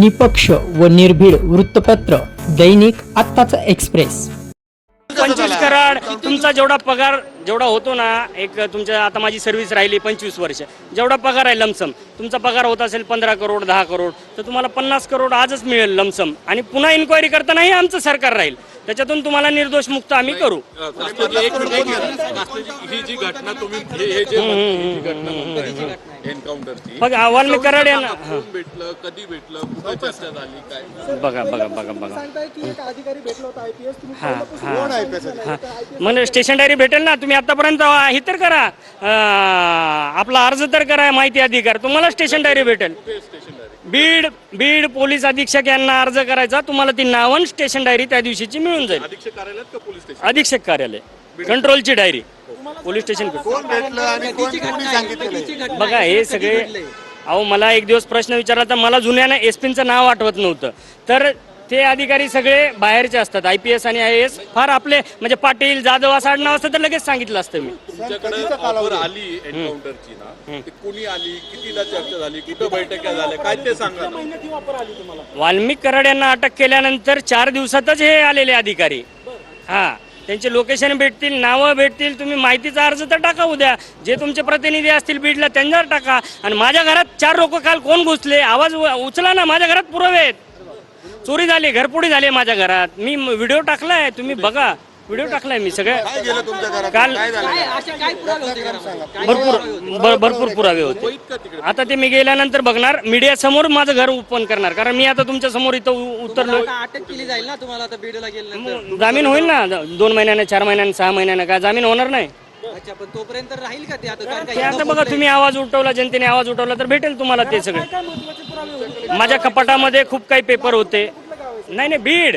निपक्ष व निर्भीड वृत्तपत्र दैनिक आत्ताचा एक्सप्रेस. पंचवीस कराड तुमचा जेवढा पगार जेवढा होतो ना एक तुमच्या आता माझी सर्व्हिस राहिली पंचवीस वर्ष. जेवढा पगार आहे लमसम तुमचा पगार होत असेल पंधरा करोड दहा करोड तर तुम्हाला पन्नास करोड आजच मिळेल लमसम. आणि पुन्हा इन्क्वायरी करतानाही आमचं सरकार राहील. त्याच्यातून तुम्हाला निर्दोष मुक्त आम्ही करू. ही जी घटना तुम्ही एन्काउंटरची. बघ अहवाल मी कराड यांना कोण भेटलं कधी भेटलं कुठे चर्चा झाली काय? बघा बघा बघा बघा. सांगताय की एक अधिकारी भेटला होता आयपीएस तुम्ही हा पहिल्यापासून हा. स्टेशन डायरी भेटेल ना तुम्ही आतापर्यंत हे तर करा. अं, आपला अर्ज तर करा माहिती अधिकार. तुम्हाला स्टेशन डायरी भेटेल. बीड बीड पोलीस अधीक्षक यांना अर्ज करायचा. तुम्हाला ती नावन स्टेशन डायरी त्या दिवशीची मिळून जाईल. अधीक्षक कार्यालयात का पोलीस स्टेशन? अधीक्षक कार्यालय. कंट्रोलची डायरी. पोलीस स्टेशन बघा हे सगळे अहो मला एक दिवस प्रश्न विचारला तर मला जुन्यानं एस पीचं नाव आठवत नव्हतं. तर ते अधिकारी सगळे बाहेरचे असतात आय पी एस आणि आय एस फार आपले म्हणजे पाटील जाधव असं आडनाव असतं तर लगेच सांगितलं असतं मी. तुमच्याकडे ऑफर आली एन्काउंटरची ना ती कुणी आली कितीदा चर्चा झाली कुठं बैठका झाल्या काय ते सांगा. वाल्मिक कराड यांना अटक केल्यानंतर चार दिवसातच हे आलेले अधिकारी. हा. त्यांचे लोकेशन भेटतील नावं भेटतील तुम्ही माहितीचा अर्ज तर टाका उद्या. जे तुमचे प्रतिनिधी असतील बीडला त्यांच्यावर टाका. आणि माझ्या घरात चार लोक काल कोण घुसले? आवाज उ- उचला ना माझ्या घरात पुरावे आहेत चोरी झाली घरपुडी झाली माझ्या घरात. मी व्हिडिओ टाकला आहे तुम्ही बघा. व्हिडिओ टाकलाय मी सगळे. काल भरपूर भर- भरपूर पुरावे होते. आता ते मी गेल्यानंतर बघणार. मीडिया समोर माझं घर ओपन करणार. कारण मी आता तुमच्यासमोर इथं उ- उतरलो. आता अटक केली जाईल ना तुम्हाला आता बीडला गेल्यानंतर? जामीन होईल ना. दोन महिन्याने चार महिन्याने सहा महिन्याने काय जामीन होणार नाही. अच्छा पण तोपर्यंत राहील का ते आता? कारण ते का आता बघा तुम्ही आवाज उठवला जनतेने आवाज उठवला तर भेटेल तुम्हाला ते सगळे. माझ्या कपाटामध्ये खूप काही पेपर होते. नाही नाही बीड.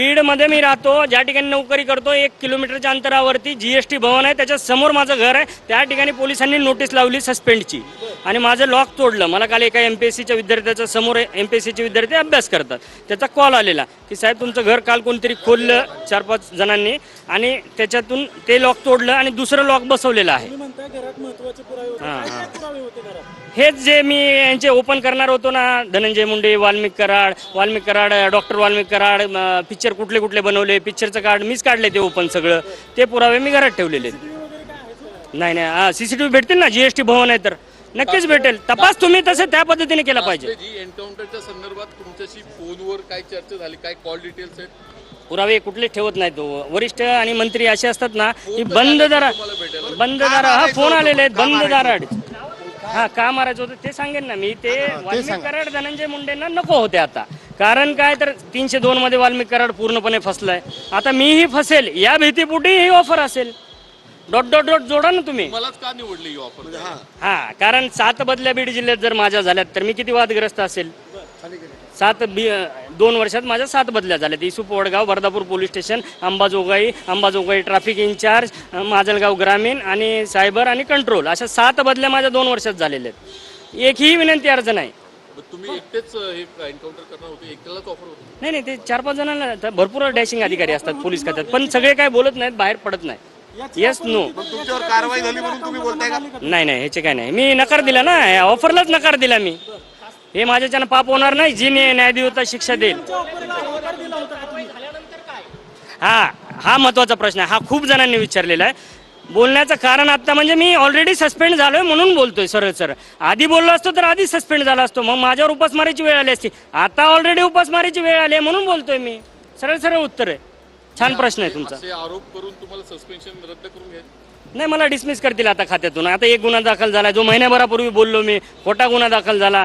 बीडमध्ये मी राहतो ज्या ठिकाणी नोकरी करतो एक किलोमीटरच्या अंतरावरती जीएसटी भवन आहे. त्याच्यासमोर माझं घर आहे. त्या ठिकाणी पोलिसांनी नोटीस लावली सस्पेंडची. आणि माझं लॉक तोडलं. मला काल एका एम पी एस सीच्या विद्यार्थ्याच्या समोर एम पी एस सीचे विद्यार्थी अभ्यास करतात. त्याचा कॉल आलेला की साहेब तुमचं घर काल कोणतरी खोललं चार पाच जणांनी आणि त्याच्यातून ते लॉक तोडलं आणि दुसरं लॉक बसवलेलं आहे. हेच जे मी यांचे ओपन करणार होतो ना धनंजय मुंडे वाल्मिक कराड वाल्मिक कराड डॉक्टर वाल्मिक कराड पिक्चर कुठले कुठले बनवले पिक्चरचं कार्ड मीच काढले ते ओपन सगळं. ते पुरावे मी घरात ठेवलेले. नाही नाही हा सीसीटीव्ही भेटतील ना जीएसटी भवन आहे तर. नक्कीच भेटेल. तपास तुम्ही तसं त्या पद्धतीने केला पाहिजे. जी एन्काउंटरच्या संदर्भात तुमच्याशी फोनवर काय चर्चा झाली काय कॉल डिटेल्स आहेत? पुरावे कुठले ठेवत नाहीत. तो वरिष्ठ आणि मंत्री असे असतात ना की बंद दारा बंद दारा हा फोन आलेले आहेत. बंद दारा हा का मारायचं होतं ते सांगेन ना मी. ते वाल्मिक कराड धनंजय मुंडेंना नको होते आता. कारण काय तर तीनशे दोन मध्ये वाल्मिक कराड पूर्णपणे फसलाय. आता मीही फसेल. या भीतीपोटी ही ऑफर असेल. डॉट डॉट डॉट जोडा ना तुम्ही. मलाच का निवडली ही ऑफर हा. कारण सात बदल्या बीड जिल्ह्यात जर माझ्या झाल्यात तर मी किती वादग्रस्त असेल? सात बी दोन वर्षात माझ्या सात बदल्या झाल्यात. Issue Wadgaon Wardhapur police station Ambajogai Ambajogai traffic incharge Majalgaon ग्रामीण आणि सायबर आणि कंट्रोल अशा सात बदल्या माझ्या दोन वर्षात झालेल्या आहेत. एकही विनंती अर्ज नाही. तुम्ही एकटेच अं, हे एन्काउंटर करणार होते एकट्यालाच ऑफर होती? नाही नाही ते चार पाच जणांना तर भरपूर डॅशिंग अधिकारी असतात पोलीस खात्यात पण सगळे काय बोलत नाहीत बाहेर पडत नाही येस नो तुमच्यावर कारवाई झाली म्हणून तुम्ही बोलताय का? नाही नाही ह्याचे काय नाही. मी नकार दिला ना या ऑफरलाच नकार दिला मी. हे माझ्याच्यानं पाप होणार नाही जी न्याय न्यायदेवता शिक्षा देईल. हा हा महत्त्वाचा प्रश्न आहे. हा खूप जणांनी विचारलेला आहे. बोलण्याचं कारण आता म्हणजे मी ऑलरेडी सस्पेंड झालोय म्हणून बोलतोय सरळ सरळ आधी बोललो असतो तर आधी सस्पेंड झाला असतो. मग माझ्यावर उपासमारीची वेळ आली असती. आता ऑलरेडी उपासमारीची वेळ आली आहे म्हणून बोलतोय मी. सरळ सरळ उत्तर आहे. छान प्रश्न आहे तुमचा. असे आरोप करून तुम्हाला सस्पेन्शन रद्द करून घ्या. नाही मला डिसमिस करतील आता खात्यातून. आता एक गुन्हा दाखल झाला जो महिन्याभरापूर्वी बोललो मी खोटा गुन्हा दाखल झाला.